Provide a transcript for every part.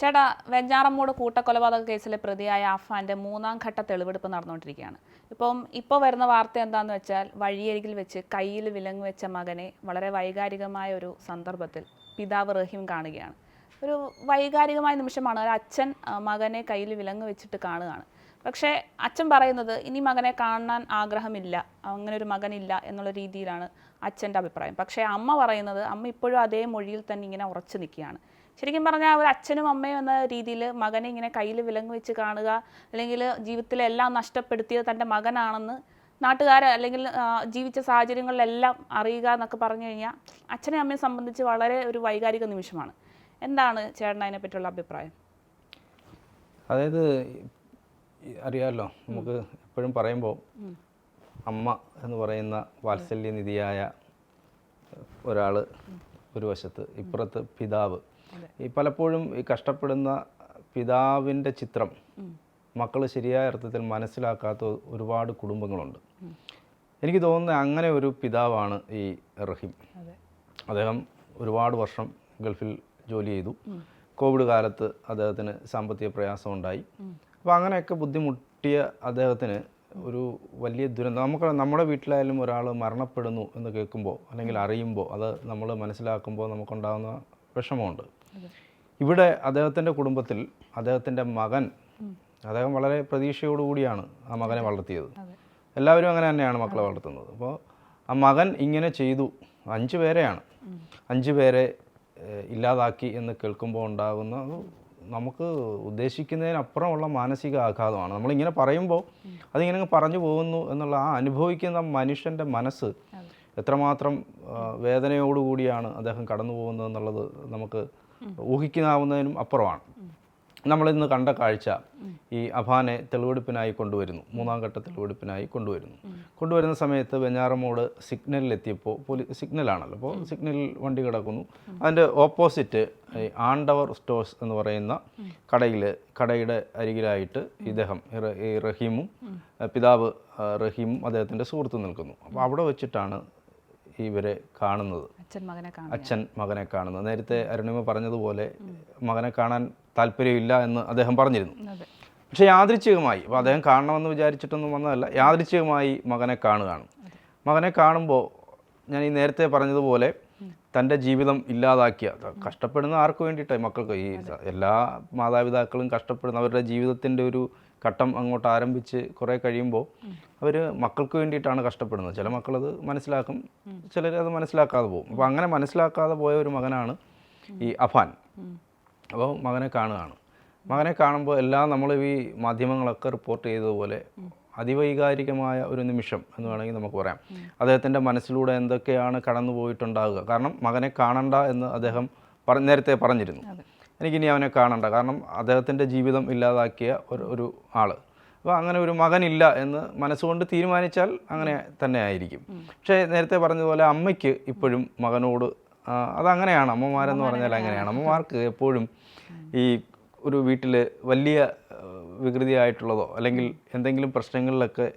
ചേട്ടാ വെഞ്ഞാറമ്മൂട് കൂട്ടക്കൊലപാതക കേസിലെ പ്രതിയായ അഫാന്റെ മൂന്നാം ഘട്ട തെളിവെടുപ്പ് നടന്നുകൊണ്ടിരിക്കുകയാണ്. ഇപ്പം ഇപ്പോൾ വരുന്ന വാർത്ത എന്താന്ന് വെച്ചാൽ വഴിയരികിൽ വെച്ച് കയ്യിൽ വിലങ്ങ് വെച്ച മകനെ വളരെ വൈകാരികമായ ഒരു സന്ദർഭത്തിൽ പിതാവ് റഹീം കാണുകയാണ്. ഒരു വൈകാരികമായ നിമിഷമാണ് ഒരു അച്ഛൻ മകനെ കയ്യിൽ വിലങ്ങ് വെച്ചിട്ട് കാണുകയാണ്. പക്ഷേ അച്ഛൻ പറയുന്നത് ഇനി മകനെ കാണാൻ ആഗ്രഹമില്ല അങ്ങനെ ഒരു മകനില്ല എന്നുള്ള രീതിയിലാണ് അച്ഛന്റെ അഭിപ്രായം. പക്ഷേ അമ്മ പറയുന്നത് അമ്മ ഇപ്പോഴും അതേ മൊഴിയിൽ തന്നെ ഇങ്ങനെ ഉറച്ചു നിൽക്കുകയാണ്. ശരിക്കും പറഞ്ഞാൽ ഒരു അച്ഛനും അമ്മയും എന്ന രീതിയിൽ മകനെ ഇങ്ങനെ കയ്യിൽ വിലങ്ങ് വെച്ച് കാണുക അല്ലെങ്കിൽ ജീവിതത്തിലെ എല്ലാം നഷ്ടപ്പെടുത്തിയത് തന്റെ മകനാണെന്ന് നാട്ടുകാർ അല്ലെങ്കിൽ ജീവിച്ച സാഹചര്യങ്ങളിലെല്ലാം അറിയുക എന്നൊക്കെ പറഞ്ഞു കഴിഞ്ഞാൽ അച്ഛനെയും അമ്മയെ സംബന്ധിച്ച് വളരെ ഒരു വൈകാരിക നിമിഷമാണ്. എന്താണ് ചേട്ടൻ അതിനെ പറ്റിയുള്ള അഭിപ്രായം? അതായത് അറിയാമല്ലോ നമുക്ക് എപ്പോഴും പറയുമ്പോൾ അമ്മ എന്ന് പറയുന്ന വാത്സല്യനിധിയായ ഒരാൾ ഒരു വശത്ത് ഇപ്പുറത്ത് പിതാവ്. ഈ പലപ്പോഴും ഈ കഷ്ടപ്പെടുന്ന പിതാവിന്റെ ചിത്രം മക്കൾ ശരിയായ അർത്ഥത്തിൽ മനസ്സിലാക്കാത്ത ഒരുപാട് കുടുംബങ്ങളുണ്ട്. എനിക്ക് തോന്നുന്നത് അങ്ങനെ ഒരു പിതാവാണ് ഈ റഹീം. അദ്ദേഹം ഒരുപാട് വർഷം ഗൾഫിൽ ജോലി ചെയ്തു. കോവിഡ് കാലത്ത് അദ്ദേഹത്തിന് സാമ്പത്തിക പ്രയാസം ഉണ്ടായി അപ്പോൾ അങ്ങനെയൊക്കെ ബുദ്ധിമുട്ടിയ അദ്ദേഹത്തിന് ഒരു വലിയ ദുരന്തം. നമുക്ക് നമ്മുടെ വീട്ടിലായാലും ഒരാൾ മരണപ്പെടുന്നു എന്ന് കേൾക്കുമ്പോൾ അല്ലെങ്കിൽ അറിയുമ്പോൾ അത് നമ്മൾ മനസ്സിലാക്കുമ്പോൾ നമുക്കുണ്ടാകുന്ന വിഷമമുണ്ട്. ഇവിടെ അദ്ദേഹത്തിന്റെ കുടുംബത്തിൽ അദ്ദേഹത്തിന്റെ മകൻ അദ്ദേഹം വളരെ പ്രതീക്ഷയോടുകൂടിയാണ് ആ മകനെ വളർത്തിയത്. എല്ലാവരും അങ്ങനെ തന്നെയാണ് മക്കളെ വളർത്തുന്നത്. അപ്പോൾ ആ മകൻ ഇങ്ങനെ ചെയ്തു. അഞ്ച് പേരെയാണ്. അഞ്ച് പേരെ ഇല്ലാതാക്കി എന്ന് കേൾക്കുമ്പോൾ ഉണ്ടാകുന്ന നമുക്ക് ഉദ്ദേശിക്കുന്നതിനപ്പുറമുള്ള മാനസിക ആഘാതമാണ് നമ്മളിങ്ങനെ പറയുമ്പോൾ അതിങ്ങനെ പറഞ്ഞു പോകുന്നു എന്നുള്ള ആ അനുഭവിക്കുന്ന മനുഷ്യന്റെ മനസ്സ് എത്രമാത്രം വേദനയോടുകൂടിയാണ് അദ്ദേഹം കടന്നു പോകുന്നത് എന്നുള്ളത് നമുക്ക് ഊഹിക്കാവുന്നതിനും അപ്പുറമാണ്. നമ്മളിന്ന് കണ്ട കാഴ്ച ഈ അഫാനെ തെളിവെടുപ്പിനായി കൊണ്ടുവരുന്നു. മൂന്നാം ഘട്ട തെളിവെടുപ്പിനായി കൊണ്ടുവരുന്നു. കൊണ്ടുവരുന്ന സമയത്ത് വെഞ്ഞാറമോട് സിഗ്നലിൽ എത്തിയപ്പോൾ പോലീ സിഗ്നലാണല്ലോ. അപ്പോൾ സിഗ്നലിൽ വണ്ടി കിടക്കുന്നു. അതിന്റെ ഓപ്പോസിറ്റ് ഈ ആണ്ടവർ സ്റ്റോഴ്സ് എന്ന് പറയുന്ന കടയിൽ കടയുടെ അരികിലായിട്ട് ഇദ്ദേഹം ഈ റഹീമും പിതാവ് റഹീമും അദ്ദേഹത്തിന്റെ സുഹൃത്ത് നിൽക്കുന്നു. അപ്പോൾ അവിടെ വെച്ചിട്ടാണ് ഇവരെ കാണുന്നത്. അച്ഛൻ മകനെ കാണുന്നത്. നേരത്തെ അരുണിമ പറഞ്ഞതുപോലെ മകനെ കാണാൻ താല്പര്യമില്ല എന്ന് അദ്ദേഹം പറഞ്ഞിരുന്നു. പക്ഷേ യാദൃച്ഛികമായി അപ്പോൾ അദ്ദേഹം കാണണമെന്ന് വിചാരിച്ചിട്ടൊന്നും വന്നതല്ല യാദൃച്ഛികമായി മകനെ കാണുകയാണ്. മകനെ കാണുമ്പോൾ ഞാൻ ഈ നേരത്തെ പറഞ്ഞതുപോലെ തന്റെ ജീവിതം ഇല്ലാതാക്കിയ കഷ്ടപ്പെടുന്ന ആർക്ക് വേണ്ടിയിട്ടാണ് മക്കൾക്ക്? ഈ എല്ലാ മാതാപിതാക്കളും കഷ്ടപ്പെടുന്ന അവരുടെ ജീവിതത്തിന്റെ ഒരു ഘട്ടം അങ്ങോട്ട് ആരംഭിച്ച് കുറേ കഴിയുമ്പോൾ അവർ മക്കൾക്ക് വേണ്ടിയിട്ടാണ് കഷ്ടപ്പെടുന്നത്. ചില മക്കളത് മനസ്സിലാക്കും ചിലർ അത് മനസ്സിലാക്കാതെ പോകും. അപ്പോൾ അങ്ങനെ മനസ്സിലാക്കാതെ പോയ ഒരു മകനാണ് ഈ അഫാൻ. അപ്പോൾ മകനെ കാണുകയാണ്. മകനെ കാണുമ്പോൾ എല്ലാം നമ്മൾ ഈ മാധ്യമങ്ങളൊക്കെ റിപ്പോർട്ട് ചെയ്തതുപോലെ അതിവൈകാരികമായ ഒരു നിമിഷം എന്ന് വേണമെങ്കിൽ നമുക്ക് പറയാം. അദ്ദേഹത്തിന്റെ മനസ്സിലൂടെ എന്തൊക്കെയാണ് കടന്നു പോയിട്ടുണ്ടാകുക കാരണം മകനെ കാണണ്ട എന്ന് അദ്ദേഹം പറ നേരത്തെ പറഞ്ഞിരുന്നു. എനിക്കിനി അവനെ കാണണ്ട. കാരണം അദ്ദേഹത്തിന്റെ ജീവിതം ഇല്ലാതാക്കിയ ഒരു ഒരു ആൾ അപ്പോൾ അങ്ങനെ ഒരു മകനില്ല എന്ന് മനസ്സുകൊണ്ട് തീരുമാനിച്ചാൽ അങ്ങനെ തന്നെ ആയിരിക്കും. പക്ഷേ നേരത്തെ പറഞ്ഞതുപോലെ അമ്മയ്ക്ക് ഇപ്പോഴും മകനോട് അതങ്ങനെയാണ്. അമ്മമാരെന്ന് പറഞ്ഞാൽ അങ്ങനെയാണ്. അമ്മമാർക്ക് എപ്പോഴും ഈ ഒരു വീട്ടിൽ വലിയ വികൃതിയായിട്ടുള്ളതോ അല്ലെങ്കിൽ എന്തെങ്കിലും പ്രശ്നങ്ങളിലൊക്കെ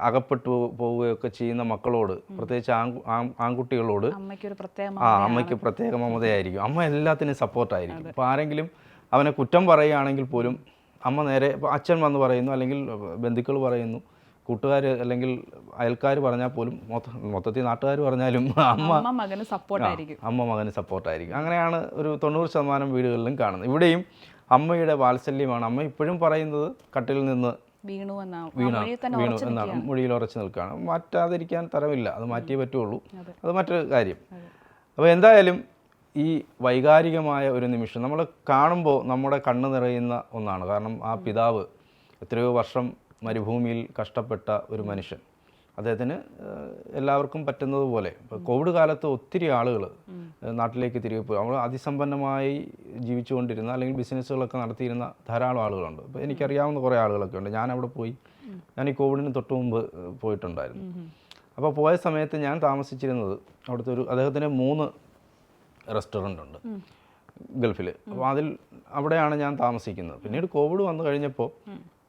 അകപ്പെട്ടു പോവുകയൊക്കെ ചെയ്യുന്ന മക്കളോട് പ്രത്യേകിച്ച് ആൺ ആൺ- ആൺകുട്ടികളോട് ആ അമ്മയ്ക്ക് പ്രത്യേക മമതയായിരിക്കും. അമ്മ എല്ലാത്തിനും സപ്പോർട്ടായിരിക്കും. അപ്പോൾ ആരെങ്കിലും അവനെ കുറ്റം പറയുകയാണെങ്കിൽ പോലും അമ്മ നേരെ ഇപ്പോൾ അച്ഛൻ വന്ന് പറയുന്നു അല്ലെങ്കിൽ ബന്ധുക്കൾ പറയുന്നു. കൂട്ടുകാർ അല്ലെങ്കിൽ അയൽക്കാർ പറഞ്ഞാൽ പോലും മൊത്ത മൊത്തത്തിൽ നാട്ടുകാർ പറഞ്ഞാലും അമ്മ മകന് സപ്പോർട്ടായിരിക്കും. അമ്മ മകന് സപ്പോർട്ടായിരിക്കും. അങ്ങനെയാണ് ഒരു തൊണ്ണൂറ് ശതമാനം വീടുകളിലും കാണുന്നത്. ഇവിടെയും അമ്മയുടെ വാത്സല്യമാണ്. അമ്മ ഇപ്പോഴും പറയുന്നത് കട്ടിൽ നിന്ന് വീണു വീണ എന്നാണ്. മൊഴിയിൽ ഉറച്ചു നിൽക്കുകയാണ്. മാറ്റാതിരിക്കാൻ തരമില്ല. അത് മാറ്റിയേ പറ്റുള്ളൂ. അത്. മറ്റൊരു കാര്യം. അപ്പോൾ എന്തായാലും ഈ വൈകാരികമായ ഒരു നിമിഷം നമ്മൾ കാണുമ്പോൾ നമ്മുടെ കണ്ണ് നിറയുന്ന ഒന്നാണ്. കാരണം ആ പിതാവ് എത്രയോ വർഷം മരുഭൂമിയിൽ കഷ്ടപ്പെട്ട ഒരു മനുഷ്യൻ. അദ്ദേഹത്തിന് എല്ലാവർക്കും പറ്റുന്നതുപോലെ ഇപ്പോൾ കോവിഡ് കാലത്ത് ഒത്തിരി ആളുകൾ നാട്ടിലേക്ക് തിരികെ പോയി. നമ്മൾ അതിസമ്പന്നമായി ജീവിച്ചുകൊണ്ടിരുന്ന അല്ലെങ്കിൽ ബിസിനസ്സുകളൊക്കെ നടത്തിയിരുന്ന ധാരാളം ആളുകളുണ്ട്. അപ്പോൾ എനിക്കറിയാവുന്ന കുറേ ആളുകളൊക്കെ ഉണ്ട്. ഞാൻ അവിടെ പോയി ഞാൻ ഈ കോവിഡിന് തൊട്ട് മുമ്പ് പോയിട്ടുണ്ടായിരുന്നു. അപ്പോൾ പോയ സമയത്ത് ഞാൻ താമസിച്ചിരുന്നത് അവിടുത്തെ ഒരു അദ്ദേഹത്തിന് മൂന്ന് റെസ്റ്റോറന്റ് ഉണ്ട് ഗൾഫിൽ അപ്പോൾ അതിൽ അവിടെയാണ് ഞാൻ താമസിക്കുന്നത്. പിന്നീട് കോവിഡ് വന്നു കഴിഞ്ഞപ്പോൾ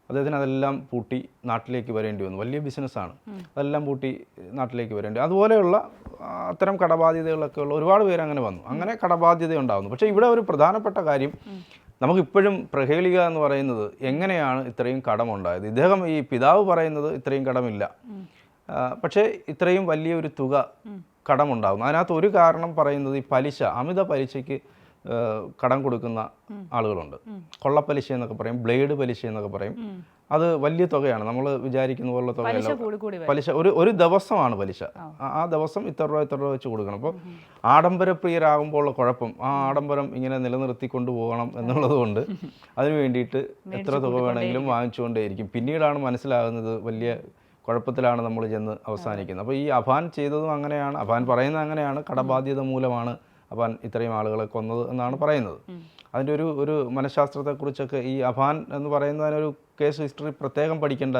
അദ്ദേഹത്തിന് അതെല്ലാം പൂട്ടി നാട്ടിലേക്ക് വരേണ്ടി വന്നു. വലിയ ബിസിനസ്സാണ് അതെല്ലാം പൂട്ടി നാട്ടിലേക്ക് വരേണ്ടി അതുപോലെയുള്ള അത്തരം കടബാധ്യതകളൊക്കെ ഉള്ള ഒരുപാട് പേര് അങ്ങനെ വന്നു. അങ്ങനെ കടബാധ്യത ഉണ്ടാകുന്നു പക്ഷേ ഇവിടെ ഒരു പ്രധാനപ്പെട്ട കാര്യം നമുക്കിപ്പോഴും പ്രഹേളിക എന്ന് പറയുന്നത് എങ്ങനെയാണ് ഇത്രയും കടമുണ്ടായത്? ഇദ്ദേഹം ഈ പിതാവ് പറയുന്നത് ഇത്രയും കടമില്ല. പക്ഷേ ഇത്രയും വലിയൊരു തുക കടമുണ്ടാകുന്നു അതിനകത്ത് ഒരു കാരണം പറയുന്നത് ഈ പലിശ അമിത പലിശയ്ക്ക് കടം കൊടുക്കുന്ന ആളുകളുണ്ട്. കൊള്ളപ്പലിശ എന്നൊക്കെ പറയും ബ്ലേഡ് പലിശ എന്നൊക്കെ പറയും. അത് വലിയ തുകയാണ്. നമ്മൾ വിചാരിക്കുന്ന പോലുള്ള തുകയല്ല. പലിശ ഒരു ഒരു ദിവസമാണ് പലിശ. ആ- ആ ദിവസം ഇത്ര രൂപ ഇത്ര രൂപ വെച്ച് കൊടുക്കണം. അപ്പോൾ ആഡംബരപ്രിയരാകുമ്പോഴുള്ള കുഴപ്പം ആ ആഡംബരം ഇങ്ങനെ നിലനിർത്തി കൊണ്ടുപോകണം എന്നുള്ളത് കൊണ്ട് അതിന് വേണ്ടിയിട്ട് എത്ര തുക വേണമെങ്കിലും വാങ്ങിച്ചുകൊണ്ടേയിരിക്കും. പിന്നീടാണ് മനസ്സിലാകുന്നത് വലിയ കുഴപ്പത്തിലാണ് നമ്മൾ ചെന്ന് അവസാനിക്കുന്നത്. അപ്പോൾ ഈ അഭാൻ ചെയ്തതും അങ്ങനെയാണ് അഭാൻ പറയുന്നത് അങ്ങനെയാണ്. കടബാധ്യത മൂലമാണ് അഭാൻ ഇത്രയും ആളുകളെ കൊന്നത് എന്നാണ് പറയുന്നത്. അതിന്റെ ഒരു ഒരു മനഃശാസ്ത്രത്തെക്കുറിച്ചൊക്കെ ഈ അഫാൻ എന്ന് പറയുന്നതിനൊരു കേസ് ഹിസ്റ്ററി പ്രത്യേകം പഠിക്കേണ്ട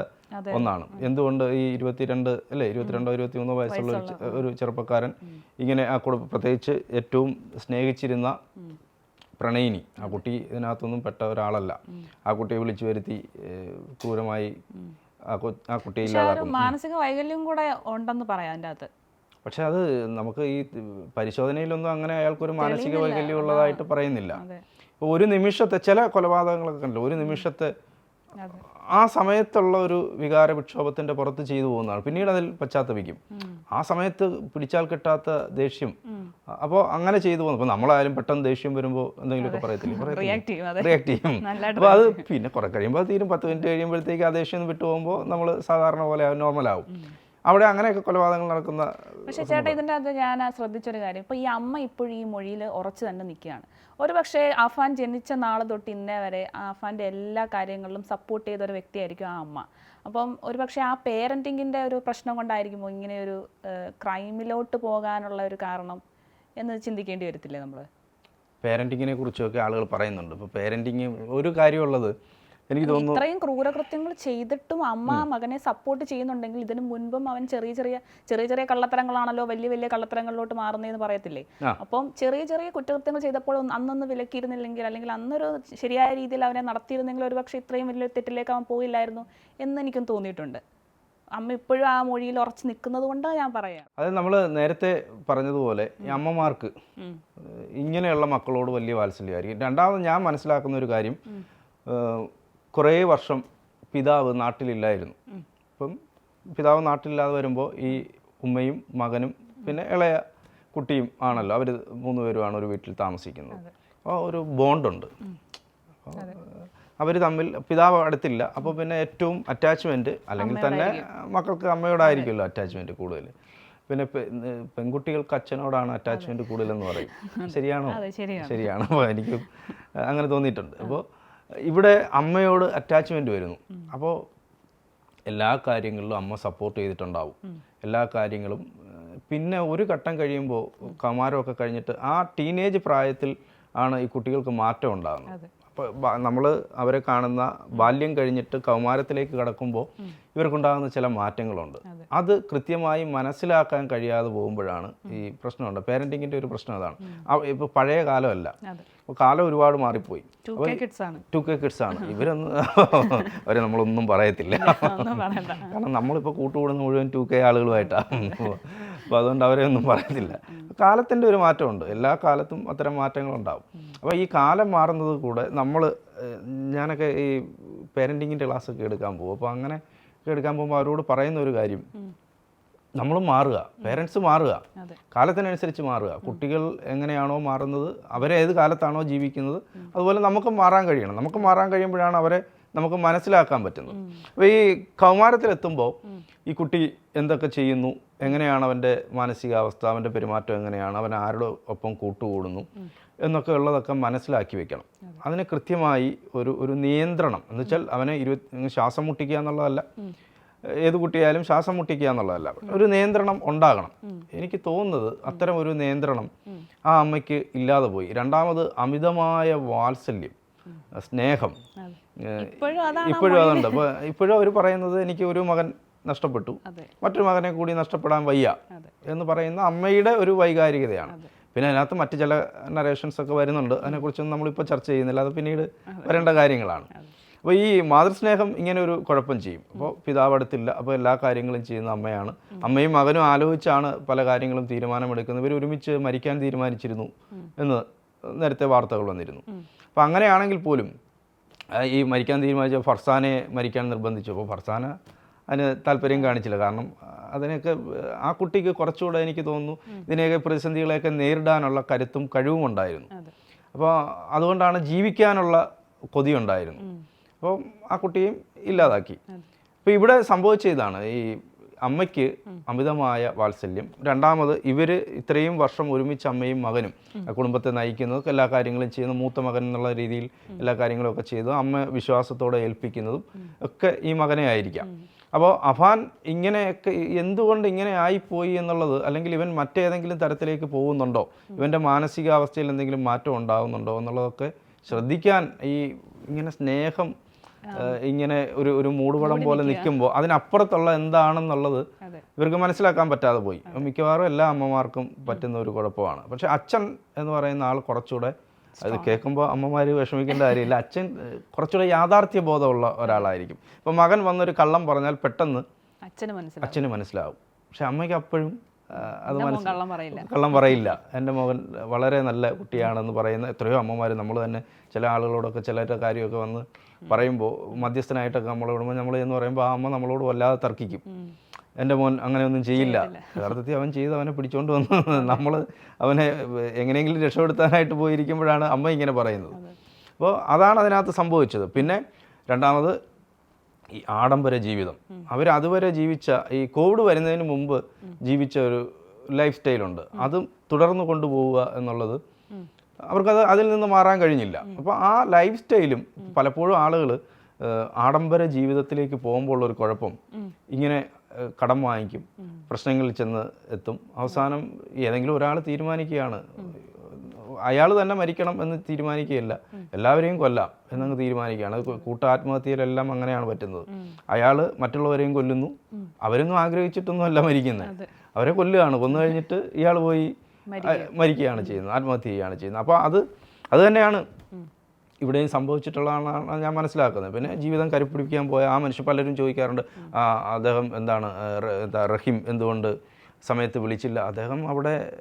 ഒന്നാണ്. എന്തുകൊണ്ട് ഈ ഇരുപത്തിരണ്ട് അല്ലേ ഇരുപത്തിരണ്ടോ ഇരുപത്തിമൂന്നോ വയസ്സുള്ള ഒരു ചെറുപ്പക്കാരൻ ഇങ്ങനെ ആ കുടുംബ പ്രത്യേകിച്ച് ഏറ്റവും സ്നേഹിച്ചിരുന്ന പ്രണയിനി ആ കുട്ടി ഇതിനകത്തൊന്നും പെട്ട ഒരാളല്ല. ആ കുട്ടിയെ വിളിച്ചു വരുത്തി ക്രൂരമായി ആ കുട്ടി കുട്ടിയെ ഇല്ലാതാക്കും മാനസിക വൈകല്യം കൂടെ ഉണ്ടെന്ന് പറയാം അതിന്റെ അകത്ത്. പക്ഷെ അത് നമുക്ക് ഈ പരിശോധനയിലൊന്നും അങ്ങനെ അയാൾക്കൊരു മാനസിക വൈകല്യം ഉള്ളതായിട്ട് പറയുന്നില്ല. ഇപ്പോൾ ഒരു നിമിഷത്തെ ചില കൊലപാതകങ്ങളൊക്കെ കണ്ടല്ലോ? ഒരു നിമിഷത്തെ ആ സമയത്തുള്ള ഒരു വികാര വിക്ഷോഭത്തിന്റെ പുറത്ത് ചെയ്തു പോകുന്നതാണ്. പിന്നീട് അതിൽ പശ്ചാത്തപിക്കും. ആ സമയത്ത് പിടിച്ചാൽ കിട്ടാത്ത ദേഷ്യം. അപ്പോൾ അങ്ങനെ ചെയ്തു പോകുന്നു. അപ്പോൾ നമ്മളായാലും പെട്ടെന്ന് ദേഷ്യം വരുമ്പോൾ എന്തെങ്കിലുമൊക്കെ പറയത്തില്ലേ? റിയാക്ട് ചെയ്യും. അപ്പോൾ അത് പിന്നെ കുറെ കഴിയുമ്പോൾ തീരും. പത്ത് മിനിറ്റ് കഴിയുമ്പോഴത്തേക്ക് ആ ദേഷ്യം വിട്ടു പോകുമ്പോൾ നമ്മൾ സാധാരണ പോലെ നോർമൽ ആവും. അവിടെ അങ്ങനെയൊക്കെ കൊലപാതകങ്ങൾ നടക്കുന്ന പക്ഷെ ചേട്ടാ ഇതിന്റെ അത് ഞാൻ ശ്രദ്ധിച്ചൊരു കാര്യം. ഇപ്പോൾ ഈ അമ്മ ഇപ്പോഴും ഈ മൊഴിയിൽ ഉറച്ചു തന്നെ നിൽക്കുകയാണ്. ഒരു പക്ഷേ ആഫാൻ ജനിച്ച നാൾ തൊട്ട് ഇന്നേ വരെ ആഫാന്റെ എല്ലാ കാര്യങ്ങളിലും സപ്പോർട്ട് ചെയ്ത ഒരു വ്യക്തിയായിരിക്കും ആ അമ്മ. അപ്പം ഒരു പക്ഷേ ആ പേരന്റിങ്ങിന്റെ ഒരു പ്രശ്നം കൊണ്ടായിരിക്കുമോ ഇങ്ങനെ ഒരു ക്രൈമിലോട്ട് പോകാനുള്ള ഒരു കാരണം എന്ന് ചിന്തിക്കേണ്ടി വരത്തില്ലേ നമ്മൾ പേരന്റിങ്ങിനെ കുറിച്ചൊക്കെ ആളുകൾ പറയുന്നുണ്ട്. ഇപ്പോൾ പേരന്റിങ് ഒരു കാര്യമുള്ളത് എനിക്ക് തോന്നുന്നു ഇത്രയും ക്രൂരകൃത്യങ്ങൾ ചെയ്തിട്ടും അമ്മ മകനെ സപ്പോർട്ട് ചെയ്യുന്നുണ്ടെങ്കിൽ ഇതിനു മുൻപും അവൻ ചെറിയ ചെറിയ ചെറിയ ചെറിയ കള്ളത്തരങ്ങളാണല്ലോ വലിയ വലിയ കള്ളത്തരങ്ങളിലോട്ട് മാറുന്നതെന്ന് പറയത്തില്ലേ. അപ്പം ചെറിയ ചെറിയ കുറ്റകൃത്യങ്ങൾ ചെയ്തപ്പോൾ അന്നൊന്ന് വിലക്കിയിരുന്നില്ലെങ്കിൽ അല്ലെങ്കിൽ അന്നൊരു ശരിയായ രീതിയിൽ അവനെ നടത്തിയിരുന്നെങ്കിൽ ഒരുപക്ഷെ ഇത്രയും വലിയ തെറ്റിലേക്ക് അവൻ പോയില്ലായിരുന്നു എന്ന് എനിക്കും തോന്നിയിട്ടുണ്ട്. അമ്മ ഇപ്പോഴും ആ മൊഴിയിൽ ഉറച്ചു നിൽക്കുന്നത് കൊണ്ടാണ് ഞാൻ പറയാം അത് നമ്മൾ നേരത്തെ പറഞ്ഞതുപോലെ ഈ അമ്മമാർക്ക് ഇങ്ങനെയുള്ള മക്കളോട് വലിയ വാത്സല്യമായിരിക്കും. രണ്ടാമത് ഞാൻ മനസ്സിലാക്കുന്ന ഒരു കാര്യം കുറേ വർഷം പിതാവ് നാട്ടിലില്ലായിരുന്നു. അപ്പം പിതാവ് നാട്ടിലില്ലാതെ വരുമ്പോൾ ഈ ഉമ്മയും മകനും പിന്നെ ഇളയ കുട്ടിയും ആണല്ലോ. അവർ മൂന്ന് പേരുമാണ് ഒരു വീട്ടിൽ താമസിക്കുന്നത്. അപ്പോൾ ഒരു ബോണ്ടുണ്ട്. അവർ തമ്മിൽ പിതാവ് അടുത്തില്ല. അപ്പോൾ പിന്നെ ഏറ്റവും അറ്റാച്ച്മെന്റ് അല്ലെങ്കിൽ തന്നെ മക്കൾക്ക് അമ്മയോടായിരിക്കുമല്ലോ അറ്റാച്ച്മെന്റ് കൂടുതൽ പിന്നെ പെൺകുട്ടികൾക്ക് അച്ഛനോടാണ് അറ്റാച്ച്മെന്റ് കൂടുതലെന്ന് പറയും. ശരിയാണ്? ശരിയാണ്. അപ്പോൾ എനിക്ക് അങ്ങനെ തോന്നിയിട്ടുണ്ട്. അപ്പോൾ ഇവിടെ അമ്മയോട് അറ്റാച്ച്മെന്റ് വരുന്നു. അപ്പോൾ എല്ലാ കാര്യങ്ങളിലും അമ്മ സപ്പോർട്ട് ചെയ്തിട്ടുണ്ടാവും. എല്ലാ കാര്യങ്ങളും പിന്നെ ഒരു ഘട്ടം കഴിയുമ്പോൾ കമാരമൊക്കെ കഴിഞ്ഞിട്ട് ആ ടീനേജ് പ്രായത്തിൽ ആണ് ഈ കുട്ടികൾക്ക് മാറ്റം ഉണ്ടാകുന്നത്. നമ്മൾ അവരെ കാണുന്ന ബാല്യം കഴിഞ്ഞിട്ട് കൗമാരത്തിലേക്ക് കടക്കുമ്പോൾ ഇവർക്കുണ്ടാകുന്ന ചില മാറ്റങ്ങളുണ്ട്. അത്. കൃത്യമായി മനസ്സിലാക്കാൻ കഴിയാതെ പോകുമ്പോഴാണ് ഈ പ്രശ്നമുണ്ട്. പേരന്റിങ്ങിന്റെ ഒരു പ്രശ്നം അതാണ്. ഇപ്പോൾ പഴയ കാലമല്ല. അപ്പോൾ കാലം ഒരുപാട് മാറിപ്പോയി. ടു കെ കിഡ്സ് ആണ്. ഇവരൊന്നും അവരെ നമ്മളൊന്നും പറയത്തില്ല. കാരണം നമ്മളിപ്പോൾ കൂട്ടുകൂടുന്ന മുഴുവൻ ടു കെ ആളുകളുമായിട്ടാണ് അപ്പോൾ അതുകൊണ്ട് അവരെ ഒന്നും പറയുന്നില്ല. കാലത്തിന്റെ ഒരു മാറ്റമുണ്ട്. എല്ലാ കാലത്തും അത്തരം മാറ്റങ്ങളുണ്ടാവും. അപ്പോൾ ഈ കാലം മാറുന്നത് കൂടെ നമ്മൾ ഞാനൊക്കെ ഈ പേരന്റിങ്ങിന്റെ ക്ലാസ്സൊക്കെ എടുക്കാൻ പോകും. അപ്പോൾ അങ്ങനെ എടുക്കാൻ പോകുമ്പോൾ അവരോട് പറയുന്ന ഒരു കാര്യം. നമ്മൾ മാറുക. പേരൻസ് മാറുക. കാലത്തിനനുസരിച്ച് മാറുക. കുട്ടികൾ എങ്ങനെയാണോ മാറുന്നത് അവരേത് കാലത്താണോ ജീവിക്കുന്നത് അതുപോലെ നമുക്ക് മാറാൻ കഴിയണം. നമുക്ക് മാറാൻ കഴിയുമ്പോഴാണ് അവരെ നമുക്ക് മനസ്സിലാക്കാൻ പറ്റുന്നത് അപ്പോൾ ഈ കൗമാരത്തിലെത്തുമ്പോൾ ഈ കുട്ടി എന്തൊക്കെ ചെയ്യുന്നു? എങ്ങനെയാണ് അവന്റെ മാനസികാവസ്ഥ? അവന്റെ പെരുമാറ്റം എങ്ങനെയാണ്? അവൻ ആരുടെ ഒപ്പം കൂട്ടുകൂടുന്നു? എന്നൊക്കെ ഉള്ളതൊക്കെ മനസ്സിലാക്കി വെക്കണം. അതിന് കൃത്യമായി ഒരു ഒരു നിയന്ത്രണം. എന്ന് വെച്ചാൽ അവനെ ഇരുപത്തി ശ്വാസം മുട്ടിക്കുക എന്നുള്ളതല്ല. ഏത് കുട്ടിയായാലും ശ്വാസം മുട്ടിക്കുക എന്നുള്ളതല്ല. ഒരു നിയന്ത്രണം ഉണ്ടാകണം. എനിക്ക് തോന്നുന്നത് അത്തരം ഒരു നിയന്ത്രണം ആ അമ്മയ്ക്ക് ഇല്ലാതെ പോയി. രണ്ടാമത് അമിതമായ വാത്സല്യം സ്നേഹം ഇപ്പോഴും അതാണ് ഇപ്പോഴും അതുണ്ട്. അപ്പോൾ ഇപ്പോഴും അവർ പറയുന്നത് എനിക്ക് ഒരു മകൻ നഷ്ടപ്പെട്ടു. മറ്റൊരു മകനെ കൂടി നഷ്ടപ്പെടാൻ വയ്യ എന്ന് പറയുന്ന അമ്മയുടെ ഒരു വൈകാരികതയാണ്. പിന്നെ അതിനകത്ത് മറ്റു ചില നറേഷൻസ് ഒക്കെ വരുന്നുണ്ട്. അതിനെക്കുറിച്ചൊന്നും നമ്മളിപ്പോൾ ചർച്ച ചെയ്യുന്നില്ല. അത് പിന്നീട് വരേണ്ട കാര്യങ്ങളാണ്. അപ്പോൾ ഈ മാതൃസ്നേഹം ഇങ്ങനെ ഒരു കുഴപ്പം ചെയ്യും. അപ്പോൾ പിതാവ് അടുത്തില്ല. അപ്പോൾ എല്ലാ കാര്യങ്ങളും ചെയ്യുന്ന അമ്മയാണ്. അമ്മയും മകനും ആലോചിച്ചാണ് പല കാര്യങ്ങളും തീരുമാനമെടുക്കുന്നത്. ഇവർ ഒരുമിച്ച് മരിക്കാൻ തീരുമാനിച്ചിരുന്നു എന്ന് നേരത്തെ വാർത്തകൾ വന്നിരുന്നു. അപ്പോൾ അങ്ങനെയാണെങ്കിൽ പോലും ഈ മരിക്കാൻ തീരുമാനിച്ച ഫർസാനെ മരിക്കാൻ നിർബന്ധിച്ചു. അപ്പോൾ ഫർസാന അതിന് താല്പര്യം കാണിച്ചില്ല. കാരണം അതിനൊക്കെ ആ, ആ കുട്ടിക്ക് കുറച്ചുകൂടെ എനിക്ക് തോന്നുന്നു ഇതിനെയൊക്കെ പ്രതിസന്ധികളെയൊക്കെ നേരിടാനുള്ള കരുത്തും കഴിവും ഉണ്ടായിരുന്നു. അപ്പോൾ അതുകൊണ്ടാണ് ജീവിക്കാനുള്ള കൊതിയുണ്ടായിരുന്നു അപ്പോൾ ആ കുട്ടിയും ഇല്ലാതാക്കി. അപ്പോൾ ഇവിടെ സംഭവിച്ച ഇതാണ്. ഈ അമ്മയ്ക്ക് അമിതമായ വാത്സല്യം. രണ്ടാമത് ഇവർ ഇത്രയും വർഷം ഒരുമിച്ച് അമ്മയും മകനും കുടുംബത്തെ നയിക്കുന്നതും എല്ലാ കാര്യങ്ങളും ചെയ്യുന്ന. മൂത്ത മകൻ എന്നുള്ള രീതിയിൽ എല്ലാ കാര്യങ്ങളും ഒക്കെ ചെയ്തു. അമ്മ വിശ്വാസത്തോടെ ഏൽപ്പിക്കുന്നതും ഒക്കെ ഈ മകനെ ആയിരിക്കാം. അപ്പോൾ അഫാൻ ഇങ്ങനെയൊക്കെ എന്തുകൊണ്ട് ഇങ്ങനെ ആയിപ്പോയി എന്നുള്ളത് അല്ലെങ്കിൽ ഇവൻ മറ്റേതെങ്കിലും തരത്തിലേക്ക് പോകുന്നുണ്ടോ? ഇവന്റെ മാനസികാവസ്ഥയിൽ എന്തെങ്കിലും മാറ്റം ഉണ്ടാകുന്നുണ്ടോ എന്നുള്ളതൊക്കെ ശ്രദ്ധിക്കാൻ ഈ ഇങ്ങനെ സ്നേഹം ഇങ്ങനെ ഒരു ഒരു മൂടുപടം പോലെ നിൽക്കുമ്പോൾ അതിനപ്പുറത്തുള്ള എന്താണെന്നുള്ളത് ഇവർക്ക് മനസ്സിലാക്കാൻ പറ്റാതെ പോയി. മിക്കവാറും എല്ലാ അമ്മമാർക്കും പറ്റുന്ന ഒരു കുഴപ്പമാണ്. പക്ഷെ അച്ഛൻ എന്ന് പറയുന്ന ആൾ കുറച്ചുകൂടെ അത് കേൾക്കുമ്പോൾ അമ്മമാർ വിഷമിക്കേണ്ട കാര്യമില്ല. അച്ഛൻ കുറച്ചുകൂടെ യാഥാർത്ഥ്യ ബോധമുള്ള ഒരാളായിരിക്കും. ഇപ്പം മകൻ വന്നൊരു കള്ളം പറഞ്ഞാൽ പെട്ടെന്ന് അച്ഛന് മനസ്സിലാവും. പക്ഷെ അമ്മയ്ക്ക് അപ്പോഴും അത് മനസ്സിൽ കള്ളം പറയില്ല. എന്റെ മകൻ വളരെ നല്ല കുട്ടിയാണെന്ന് പറയുന്ന എത്രയോ അമ്മമാർ നമ്മൾ തന്നെ ചില ആളുകളോടൊക്കെ ചിലരുടെ കാര്യമൊക്കെ വന്ന് പറയുമ്പോൾ മധ്യസ്ഥനായിട്ടൊക്കെ നമ്മളെ വിടുമ്പോൾ നമ്മൾ എന്ന് പറയുമ്പോൾ ആ അമ്മ നമ്മളോട് വല്ലാതെ തർക്കിക്കും. എന്റെ മോൻ അങ്ങനെയൊന്നും ചെയ്യില്ല. യഥാർത്ഥത്തിൽ അവൻ ചെയ്ത് അവനെ പിടിച്ചോണ്ട് വന്ന് നമ്മൾ അവനെ എങ്ങനെയെങ്കിലും രക്ഷപ്പെടുത്താനായിട്ട് പോയിരിക്കുമ്പോഴാണ് അമ്മ ഇങ്ങനെ പറയുന്നത്. അപ്പോൾ അതാണ് അതിനകത്ത് സംഭവിച്ചത്. പിന്നെ രണ്ടാമത് ഈ ആഡംബര ജീവിതം. അവർ അതുവരെ ജീവിച്ച ഈ കോവിഡ് വരുന്നതിന് മുമ്പ് ജീവിച്ച ഒരു ലൈഫ് സ്റ്റൈലുണ്ട് അതും തുടർന്ന് കൊണ്ടുപോവുക എന്നുള്ളത് അവർക്കത് അതിൽ നിന്ന് മാറാൻ കഴിഞ്ഞില്ല. അപ്പോൾ ആ ലൈഫ് സ്റ്റൈലും പലപ്പോഴും ആളുകൾ ആഡംബര ജീവിതത്തിലേക്ക് പോകുമ്പോൾ ഒരു കുഴപ്പം ഇങ്ങനെ കടം വാങ്ങിക്കും പ്രശ്നങ്ങളിൽ ചെന്ന് എത്തും. അവസാനം ഏതെങ്കിലും ഒരാൾ തീരുമാനിക്കുകയാണ്. അയാൾ തന്നെ മരിക്കണം എന്ന് തീരുമാനിക്കുകയല്ല. എല്ലാവരെയും കൊല്ലാം എന്നങ്ങ് തീരുമാനിക്കുകയാണ്. അത് കൂട്ട അങ്ങനെയാണ് പറ്റുന്നത്. അയാൾ മറ്റുള്ളവരെയും കൊല്ലുന്നു. അവരൊന്നും ആഗ്രഹിച്ചിട്ടൊന്നും അല്ല മരിക്കുന്നത് അവരെ കൊല്ലുകയാണ്. കൊന്നു കഴിഞ്ഞിട്ട് ഇയാൾ പോയി മരിക്കുകയാണ്. ചെയ്യുന്നത്. ആത്മഹത്യ ചെയ്യുകയാണ് ചെയ്യുന്നത്. അപ്പോൾ അത് അത് തന്നെയാണ്. ഇവിടെയും സംഭവിച്ചിട്ടുള്ളതാണ് ഞാൻ മനസ്സിലാക്കുന്നത്. പിന്നെ ജീവിതം കരുപ്പിടിപ്പിക്കാൻ പോയ ആ മനുഷ്യൻ പലരും ചോദിക്കാറുണ്ട്. ആ അദ്ദേഹം എന്താണ് എന്താ റഹീം എന്തുകൊണ്ട് സമയത്ത് വിളിച്ചില്ല? അദ്ദേഹം അവിടെ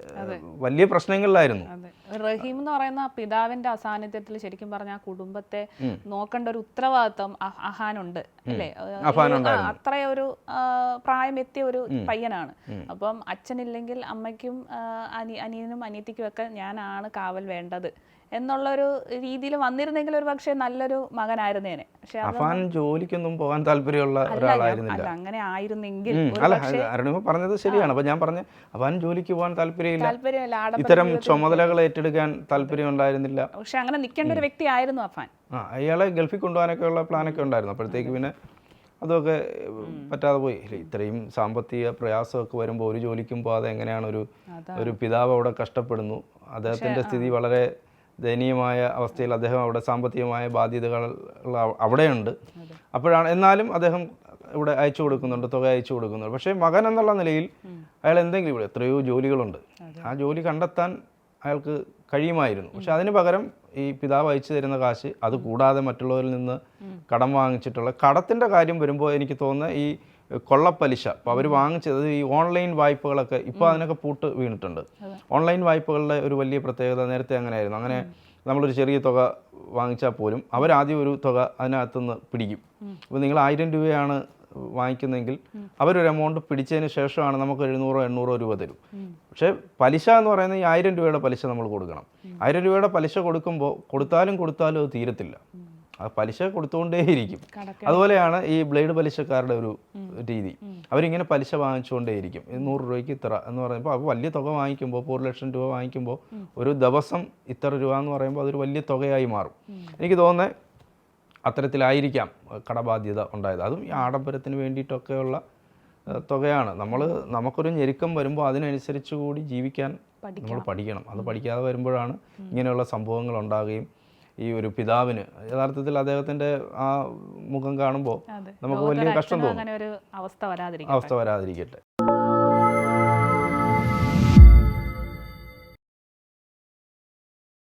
വലിയ പ്രശ്നങ്ങളിലായിരുന്നു. റഹീം എന്ന് പറയുന്ന പിതാവിന്റെ അസാന്നിധ്യത്തിൽ ശരിക്കും പറഞ്ഞാൽ ആ കുടുംബത്തെ നോക്കേണ്ട ഒരു ഉത്തരവാദിത്വം അഹാനുണ്ട് അല്ലേ? അത്രയൊരു പ്രായമെത്തിയ ഒരു പ്രായം എത്തിയ ഒരു പയ്യനാണ്. അപ്പം അച്ഛനില്ലെങ്കിൽ അമ്മയ്ക്കും അനി അനിയനും അനിയത്തിക്കും ഒക്കെ ഞാനാണ് കാവൽ വേണ്ടത്. എന്നുള്ളൊരു രീതിയിൽ വന്നിരുന്നെങ്കിൽ ഒരു പക്ഷേ നല്ലൊരു മകനായിരുന്നേനെ പക്ഷെ അഫാൻ ജോലിക്കൊന്നും പോകാൻ താല്പര്യമുള്ള ഒരാളായിരുന്നില്ല. അങ്ങനെ ആയിരുന്നെങ്കിൽ അരുണിമ പറഞ്ഞത് ശരിയാണ്. അപ്പൊ ഞാൻ പറഞ്ഞു അഫാൻ ജോലിക്ക് പോകാൻ താല്പര്യമില്ല. ഇത്തരം ചുമതലകൾ ഏറ്റെടുക്കാൻ താല്പര്യം ഉണ്ടായിരുന്നില്ല. പക്ഷെ അങ്ങനെ നിൽക്കേണ്ട ഒരു വ്യക്തി ആയിരുന്നു അഫാൻ. അയാളെ ഗൾഫിൽ കൊണ്ടുപോകാനൊക്കെ ഉള്ള പ്ലാനൊക്കെ ഉണ്ടായിരുന്നു. അപ്പോഴത്തേക്ക് പിന്നെ അതൊക്കെ പറ്റാതെ പോയി. ഇത്രയും സാമ്പത്തിക പ്രയാസമൊക്കെ വരുമ്പോൾ ഒരു ജോലിക്കും പോകാതെ എങ്ങനെയാണ് ഒരു ഒരു പിതാവ് അവിടെ കഷ്ടപ്പെടുന്നു. അദ്ദേഹത്തിന്റെ സ്ഥിതി വളരെ ദയനീയമായ അവസ്ഥയിൽ അദ്ദേഹം അവിടെ സാമ്പത്തികമായ ബാധ്യതകൾ അവിടെയുണ്ട്. അപ്പോഴാണ് എന്നാലും അദ്ദേഹം ഇവിടെ അയച്ചു കൊടുക്കുന്നുണ്ട് തുക അയച്ചു കൊടുക്കുന്നുണ്ട്. പക്ഷേ മകൻ എന്നുള്ള നിലയിൽ അയാൾ എന്തെങ്കിലും ഇവിടെ എത്രയോ ജോലികളുണ്ട്. ആ ജോലി കണ്ടെത്താൻ അയാൾക്ക് കഴിയുമായിരുന്നു. പക്ഷെ അതിന് പകരം ഈ പിതാവ് അയച്ചു തരുന്ന കാശ് അത് കൂടാതെ മറ്റുള്ളവരിൽ നിന്ന് കടം വാങ്ങിച്ചിട്ടുള്ള കടത്തിന്റെ കാര്യം വരുമ്പോൾ എനിക്ക് തോന്നുന്നത് ഈ കൊള്ളപ്പലിശ. അപ്പോൾ അവർ വാങ്ങിച്ചത് ഈ ഓൺലൈൻ വായ്പകളൊക്കെ ഇപ്പോൾ അതിനൊക്കെ പൂട്ട് വീണിട്ടുണ്ട്. ഓൺലൈൻ വായ്പകളുടെ ഒരു വലിയ പ്രത്യേകത നേരത്തെ അങ്ങനെ ആയിരുന്നു അങ്ങനെ നമ്മളൊരു ചെറിയ തുക വാങ്ങിച്ചാൽ പോലും അവരാദ്യം ഒരു തുക അതിനകത്തുനിന്ന് പിടിക്കും. അപ്പോൾ നിങ്ങൾ ആയിരം രൂപയാണ് വാങ്ങിക്കുന്നെങ്കിൽ അവരൊരു എമൗണ്ട് പിടിച്ചതിന് ശേഷമാണ് നമുക്ക് എഴുന്നൂറോ എണ്ണൂറോ രൂപ തരും. പക്ഷേ പലിശ എന്ന് പറയുന്നത് ഈ ആയിരം രൂപയുടെ പലിശ നമ്മൾ കൊടുക്കണം. ആയിരം രൂപയുടെ പലിശ കൊടുക്കുമ്പോൾ കൊടുത്താലും കൊടുത്താലും അത് തീരത്തില്ല. ആ പലിശ കൊടുത്തുകൊണ്ടേയിരിക്കും. അതുപോലെയാണ് ഈ ബ്ലേഡ് പലിശക്കാരുടെ ഒരു രീതി. അവരിങ്ങനെ പലിശ വാങ്ങിച്ചുകൊണ്ടേയിരിക്കും. നൂറ് രൂപയ്ക്ക് ഇത്ര എന്ന് പറയുമ്പോൾ അപ്പോൾ വലിയ തുക വാങ്ങിക്കുമ്പോൾ ഇപ്പോൾ ഒരു ലക്ഷം രൂപ വാങ്ങിക്കുമ്പോൾ ഒരു ദിവസം ഇത്ര രൂപ എന്ന് പറയുമ്പോൾ അതൊരു വലിയ തുകയായി മാറും. എനിക്ക് തോന്നുന്നത് അത്തരത്തിലായിരിക്കാം കടബാധ്യത ഉണ്ടായത്. അതും ഈ ആഡംബരത്തിന് വേണ്ടിയിട്ടൊക്കെയുള്ള തുകയാണ്. നമ്മൾ നമുക്കൊരു ഞെരുക്കം വരുമ്പോൾ അതിനനുസരിച്ച് കൂടി ജീവിക്കാൻ നമ്മൾ പഠിക്കണം. അത് പഠിക്കാതെ വരുമ്പോഴാണ് ഇങ്ങനെയുള്ള സംഭവങ്ങൾ ഉണ്ടാകുകയും ഈ ഒരു പിതാവിന്. യഥാർത്ഥത്തിൽ അദ്ദേഹത്തിന്റെ ആ മുഖം കാണുമ്പോൾ നമുക്ക് വലിയ കഷ്ടം തോന്നും. അവസ്ഥ വരാതിരിക്കട്ടെ.